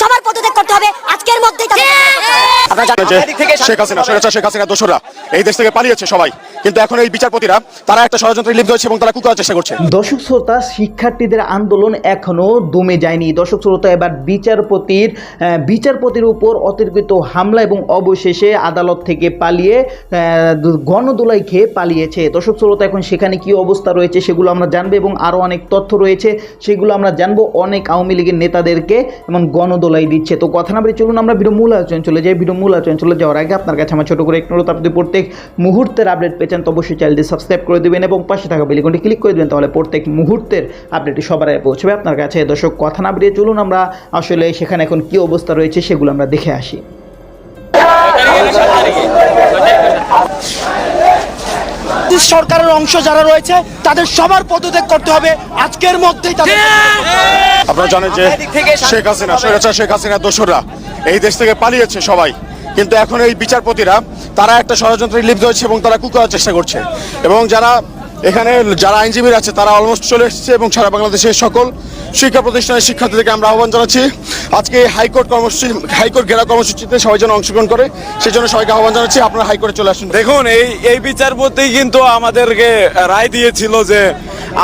সবার পদত্যাগ করতে হবে। আজকের মধ্যে তাদের শেখ হাসিনা স্বৈরাচার শেখ হাসিনা দোসররা এই দেশ থেকে পালিয়েছে সবাই। কিন্তু এখন এই বিচারপতিরা তারা একটা ষড়যন্ত্রে লিপ্ত হয়েছে এবং তারা কুকরার চেষ্টা করছে। দর্শক শ্রোতা শিক্ষার্থীদের আন্দোলন এখনও দমে যায়নি। দর্শক শ্রোতা এবার বিচারপতির বিচারপতির উপর অতিরিক্ত হামলা এবং অবশেষে আদালত থেকে পালিয়ে গণদোলাই খেয়ে পালিয়েছে। দর্শক শ্রোতা এখন সেখানে কি অবস্থা রয়েছে সেগুলো আমরা জানব এবং আরও অনেক তথ্য রয়েছে সেগুলো আমরা জানব। অনেক আওয়ামী লীগের নেতাদেরকে এবং গণদোলাই দিচ্ছে। তো কথা না বলে চলুন আমরা ভিডিও মূল আলোচনা চলে যাই। ভিডিও মূল আলোচনা চলে যাওয়ার আগে আপনার কাছে আমার ছোট করে একটু অনুরোধ আপনি প্রত্যেক মুহূর্তের আপডেট পেয়েছেন তো অবশ্যই চ্যানেলটি সাবস্ক্রাইব করে দেবেন এবং পাশে থাকা বেলিকনটি ক্লিক করে দেবেন তাহলে প্রত্যেক মুহূর্তের আপডেটটি সবার আগে পৌঁছবে। আপনার কাছে দর্শক কথা না বেরিয়ে চলুন আমরা আসলে সেখানে এখন কি অবস্থা রয়েছে সেগুলো আমরা দেখে আসি। সরকারের অংশ যারা রয়েছে তাদের সবার পদত্যাগ করতে হবে। আজকের মধ্যেই তাদের আপনারা জানেন যে শেখ হাসিনা স্বৈরাচার শেখ হাসিনা দোসররা এই দেশ থেকে পালিয়েছে সবাই। কিন্তু এখন এই বিচারপতিরা তারা একটা ষড়যন্ত্রে লিপ্ত হয়েছে এবং তারা কুকার চেষ্টা করছে। এবং যারা এখানে যারা আইনজীবীরা আছে, তারা অলমোস্ট চলে এসেছে এবং সারা বাংলাদেশের সকল শিক্ষা প্রতিষ্ঠানের শিক্ষার্থীদেরকে আমরা আহ্বান জানাচ্ছি। আজকে হাইকোর্ট কর্মসূচি হাইকোর্ট ঘেরা কর্মসূচিতে সবাই যেন অংশগ্রহণ করে সেই জন্য সবাইকে আহ্বান জানাচ্ছি, আপনারা হাইকোর্টে চলে আসুন। দেখুন, এই এই বিচার বিচারপতি কিন্তু আমাদেরকে রায় দিয়েছিল যে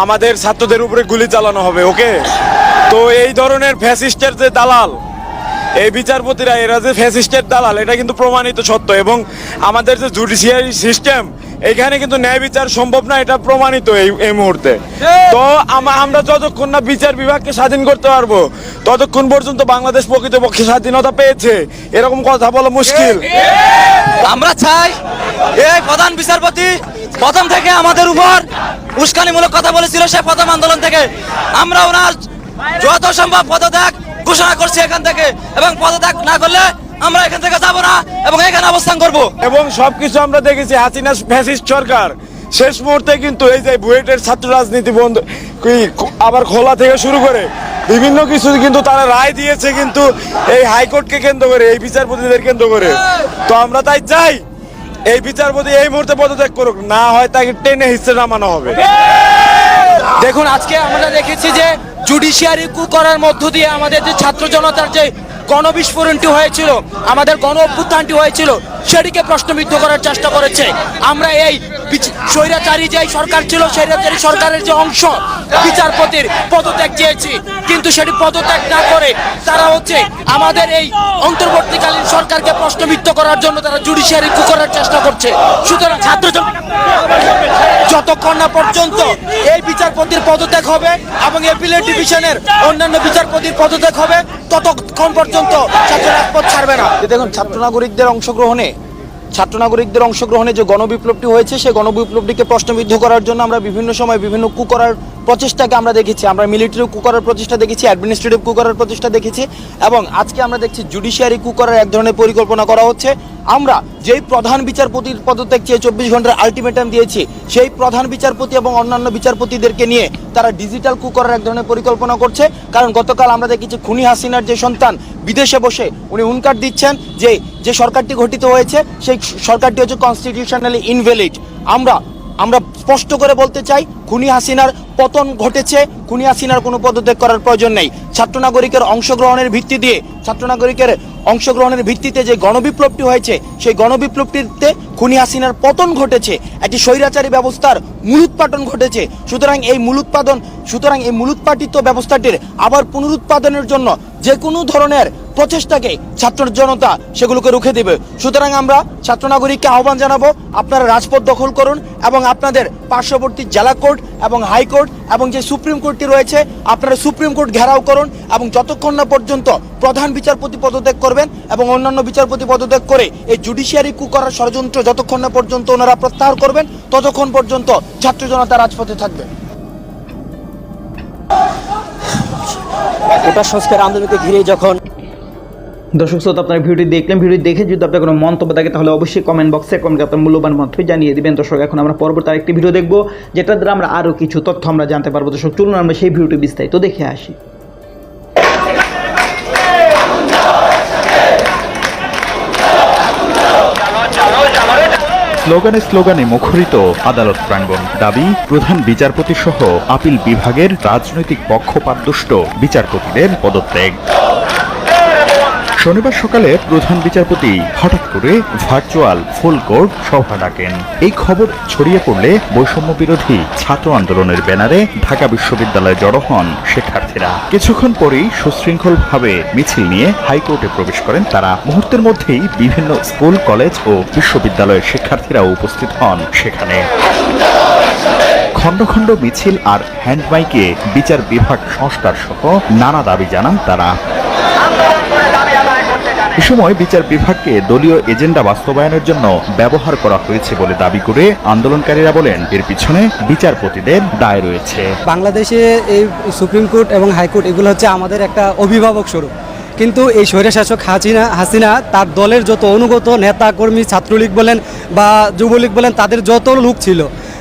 আমাদের ছাত্রদের উপরে গুলি চালানো হবে, ওকে? তো এই ধরনের ফ্যাসিস্টের যে দালাল এই বিচারপতিরা এরা যে ফ্যাসিস্টের দালাল এটা কিন্তু প্রমাণিত সত্য এবং আমাদের যে জুডিশিয়ারি সিস্টেম এখানে কিন্তু ন্যায় বিচার সম্ভব না এটা প্রমাণিত এই এই মুহূর্তে। তো আমরা যতক্ষণ না বিচার বিভাগকে স্বাধীন করতে পারব ততক্ষণ পর্যন্ত বাংলাদেশ প্রকৃতপক্ষে স্বাধীনতা পেয়েছে। এরকম কথা বলা মুশকিল। আমরা চাই এই প্রধান বিচারপতি প্রথম থেকে আমাদের উপর উস্কানিমূলক কথা বলেছিল সে প্রথম আন্দোলন থেকে। আমরা ওনার যত সম্ভব পদত্যাগ ঘোষণা করছি এখান থেকে এবং পদত্যাগ না করলে আমরা এখান থেকে যাব না এবং এখানে অবস্থান করব। এবং সবকিছু আমরা দেখেছি হাসিনা ফ্যাসিস্ট সরকার। শেষ মুহূর্তে কিন্তু এই যে বুয়েটের ছাত্র রাজনীতি বন্ধ আবার খোলা থেকে শুরু করে বিভিন্ন কিছু কিন্তু তারা রায় দিয়েছে কিন্তু এই হাইকোর্টকে কেন্দ্র করে এই বিচারপতিদের কেন্দ্র করে। তো আমরা তাই চাই এই বিচারপতি এই মুহূর্তে পদত্যাগ করুক না হয় তাকে টেনে হিসেবে নামানো হবে। দেখুন আজকে আমরা দেখেছি যে জুডিশিয়ারি কু করার মধ্য দিয়ে আমাদের যে ছাত্র জনতার যে গণবিস্ফোরণটি হয়েছিল, আমাদের গণ অভ্যুত্থানটি হয়েছিল, সেটিকে প্রশ্নবিদ্ধ করার চেষ্টা করেছে। আমরা এই স্বৈরাচারী যে সরকার ছিল, স্বৈরাচারী সরকারের যে অংশ বিচারপতির পদত্যাগ চেয়েছি। কিন্তু সেটি পদত্যাগ না করে তারা হচ্ছে আমাদের এই অন্তর্বর্তীকালীন সরকারকে প্রশ্নবিদ্ধ করার জন্য তারা জুডিশিয়ারি কু করার চেষ্টা করছে। সুতরাং ছাত্র যতক্ষণ না পর্যন্ত এই বিচারপতির পদত্যাগ হবে এবং এপিলেট ডিভিশনের অন্যান্য বিচারপতির পদত্যাগ হবে, ততক্ষণ পর্যন্ত ছাত্র রাজপথ ছাড়বে না। দেখুন, ছাত্র নাগরিকদের অংশগ্রহণে ছাত্র নাগরিকদের অংশগ্রহণে যে গণবিপ্লবটি হয়েছে, সেই গণবিপ্লবটিকে প্রশ্নবিদ্ধ করার জন্য আমরা বিভিন্ন সময় বিভিন্ন কু করার প্রচেষ্টাকে আমরা দেখেছি। আমরা মিলিটারি কু করার প্রচেষ্টা দেখেছি, অ্যাডমিনিস্ট্রেটিভ কু করার প্রচেষ্টা দেখেছি এবং আজকে আমরা দেখছি জুডিশিয়ারি কু করার এক ধরনের পরিকল্পনা করা হচ্ছে। আমরা যেই প্রধান বিচারপতির পদত্যাগ চেয়ে চব্বিশ ঘণ্টার আলটিমেটাম দিয়েছি, সেই প্রধান বিচারপতি এবং অন্যান্য বিচারপতিদেরকে নিয়ে তারা ডিজিটাল কু করার এক ধরনের পরিকল্পনা করছে। কারণ গতকাল আমরা দেখেছি খুনি হাসিনার যে সন্তান বিদেশে বসে উনি হুনকার দিচ্ছেন যে যে সরকারটি গঠিত হয়েছে, সেই সরকারটি হচ্ছে কনস্টিটিউশনালি ইনভ্যালিড আমরা আমরা স্পষ্ট করে বলতে চাই, খুনি হাসিনার পতন ঘটেছে, খুনি হাসিনার কোনো পদত্যাগ করার প্রয়োজন নেই। ছাত্র নাগরিকের অংশগ্রহণের ভিত্তি দিয়ে ছাত্র নাগরিকের অংশগ্রহণের ভিত্তিতে যে গণবিপ্লবটি হয়েছে, সেই গণবিপ্লবটিতে খুনি হাসিনার পতন ঘটেছে। একটি স্বৈরাচারী ব্যবস্থার মূলোৎপাটন ঘটেছে। সুতরাং এই মূল উৎপাদন, সুতরাং এই মূল মূলোৎপাটিত ব্যবস্থাটির আবার পুনরুৎপাদনের জন্য যে কোনো ধরনের প্রচেষ্টাকে ছাত্র জনতা সেগুলোকে রুখে দেবে। সুতরাং আমরা ছাত্র নাগরিককে আহ্বান জানাব, আপনারা রাজপথ দখল করুন এবং আপনাদের পার্শ্ববর্তী জেলা কোর্ট এবং হাইকোর্ট এবং যে সুপ্রিম কোর্টটি রয়েছে, আপনারা সুপ্রিম কোর্ট ঘেরাও করুন এবং যতক্ষণ না পর্যন্ত প্রধান বিচারপতি পদত্যাগ করবেন এবং অন্যান্য বিচারপতি পদত্যাগ করে এই জুডিশিয়ারি কু করার ষড়যন্ত্র যতক্ষণ না পর্যন্ত ওনারা প্রত্যাহার করবেন, ততক্ষণ পর্যন্ত ছাত্র জনতা রাজপথে থাকবে। কোটা সংস্কার আন্দোলনকে ঘিরে যখন দর্শক শ্রোতা, আপনার ভিডিওটি দেখলেন ভিডিও দেখে যদি আপনার কোনো মন্তব্য থাকে, তাহলে অবশ্যই কমেন্ট বক্সে কমেন্ট আপনার মূল্যবান মন্তব্য জানিয়ে দেবেন। দর্শক, এখন আমরা পরবর্তী আরেকটি ভিডিও দেখব যেটা দ্বারা আমরা আরও কিছু তথ্য আমরা জানতে পারব। দর্শক, চলুন আমরা সেই ভিডিওটি বিস্তারিত দেখে আসি। স্লোগানে স্লোগানে মুখরিত আদালত প্রাঙ্গণ। দাবি, প্রধান বিচারপতি সহ আপিল বিভাগের রাজনৈতিক পক্ষপাতদুষ্ট বিচারপতিদের পদত্যাগ। শনিবার সকালে প্রধান বিচারপতি হঠাৎ করে ভার্চুয়াল ফুল কোর্ট সভা ডাকেন। এই খবর ছড়িয়ে পড়লে বৈষম্য বিরোধী ছাত্র আন্দোলনের ব্যানারে ঢাকা বিশ্ববিদ্যালয়ে জড়ো হন শিক্ষার্থীরা। কিছুক্ষণ পরেই সুশৃঙ্খলভাবে মিছিল নিয়ে হাইকোর্টে প্রবেশ করেন তারা। মুহূর্তের মধ্যেই বিভিন্ন স্কুল, কলেজ ও বিশ্ববিদ্যালয়ের শিক্ষার্থীরাও উপস্থিত হন সেখানে। খণ্ড খণ্ড মিছিল আর হ্যান্ডমাইকে বিচার বিভাগ সংস্কার সহ নানা দাবি জানান তারা। এ সময় বিচার বিভাগকে দলীয় এজেন্ডা বাস্তবায়নের জন্য ব্যবহার করা হয়েছে বলে দাবি করে আন্দোলনকারীরা বলেন এর পিছনে বিচারপতিদের দায় রয়েছে। বাংলাদেশে এই সুপ্রিম কোর্ট এবং হাইকোর্ট এগুলো হচ্ছে আমাদের একটা অভিভাবক স্বরূপ। কিন্তু এই স্বৈরশাসক হাসিনা হাসিনা তার দলের যত অনুগত নেতা কর্মী ছাত্রলীগ বলেন বা যুবলীগ বলেন তাদের যত লোক ছিল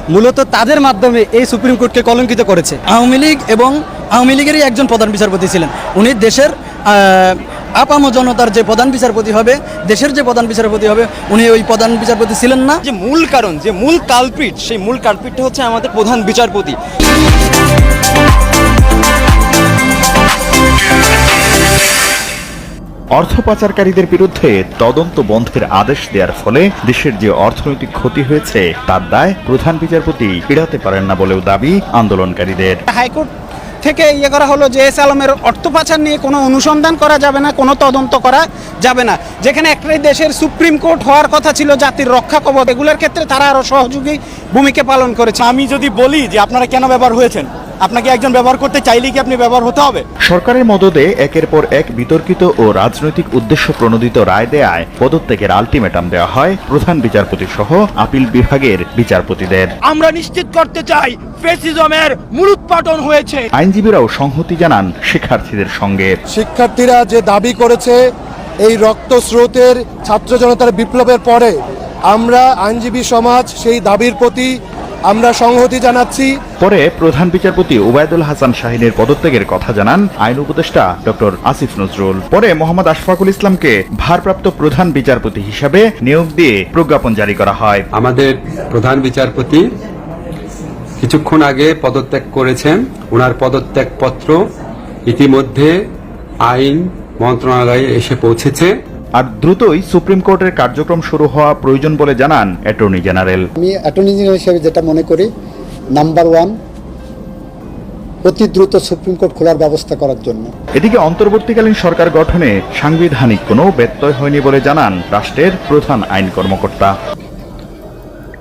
মূলত তাদের মাধ্যমে এই সুপ্রিম কোর্টকে কলঙ্কিত করেছে। আওয়ামী লীগ এবং আওয়ামী লীগেরই একজন প্রধান বিচারপতি ছিলেন। উনি দেশের আহ, আপাম জনতার যে প্রধান বিচারপতি হবে দেশের যে প্রধান বিচারপতি হবে উনি ওই প্রধান বিচারপতি ছিলেন না। যে মূল কারণ যে মূল কালপিট সেই মূল কালপিটটা হচ্ছে আমাদের প্রধান বিচারপতি। অর্থ পাচারকারীদের বিরুদ্ধে তদন্ত বন্ধের আদেশ দেওয়ার ফলে দেশের যে অর্থনৈতিক ক্ষতি হয়েছে তার দায় প্রধান বিচারপতি এড়াতে পারেন না বলেও দাবি আন্দোলনকারীদের। হাইকোর্ট থেকে ইয়ে করা হলো যে এস আলমের অর্থ পাচার নিয়ে কোনো অনুসন্ধান করা যাবে না, কোনো তদন্ত করা যাবে না। যেখানে একটাই দেশের সুপ্রিম কোর্ট হওয়ার কথা ছিল জাতির রক্ষা কবচ, এগুলোর ক্ষেত্রে তারা আরও সহযোগী ভূমিকা পালন করেছে। আমি যদি বলি যে আপনারা কেন ব্যবহার হয়েছেন? আপনাকে একজন ব্যবহার করতে চাইলেই কি আপনি ব্যবহার হতে হবে? সরকারের মদদে একের পর এক বিতর্কিত ও রাজনৈতিক উদ্দেশ্য প্রণোদিত রায় দেয়ায় পদত্যাগের আলটিমেটাম দেওয়া হয় প্রধান বিচারপতি সহ আপিল বিভাগের বিচারপতিদের। আমরা নিশ্চিত করতে চাই ফেসিজমের মূলোৎপাটন হয়েছে। আইনজীবীরাও সংহতি জানান শিক্ষার্থীদের সঙ্গে। শিক্ষার্থীরা যে দাবি করেছে এই রক্ত স্রোতের ছাত্র জনতার বিপ্লবের পরে আমরা আইনজীবী সমাজ সেই দাবির প্রতি আমরা সংহতি জানাচ্ছি। পরে প্রধান বিচারপতি ওবায়দুল হাসান শাহিনের পদত্যাগের কথা জানান আইন উপদেষ্টা ডক্টর আসিফ নজরুল। পরে মোহাম্মদ আশফাকুল ইসলামকে ভারপ্রাপ্ত প্রধান বিচারপতি হিসাবে নিয়োগ দিয়ে প্রজ্ঞাপন জারি করা হয়। আমাদের প্রধান বিচারপতি কিছুক্ষণ আগে পদত্যাগ করেছেন। ওনার পদত্যাগ পত্র ইতিমধ্যে আইন মন্ত্রণালয়ে এসে পৌঁছেছে। আর দ্রুতই সুপ্রিম কোর্টের কার্যক্রম শুরু হওয়া প্রয়োজন বলে জানান অ্যাটর্নি জেনারেল। আমি অ্যাটর্নি জেনারেল হিসেবে যেটা মনে করি নাম্বার ওয়ান অতি দ্রুত সুপ্রিম কোর্ট খোলার ব্যবস্থা করার জন্য। এদিকে অন্তর্বর্তীকালীন সরকার গঠনে সাংবিধানিক কোনো ব্যত্যয় হয়নি বলে জানান রাষ্ট্রের প্রধান আইন কর্মকর্তা।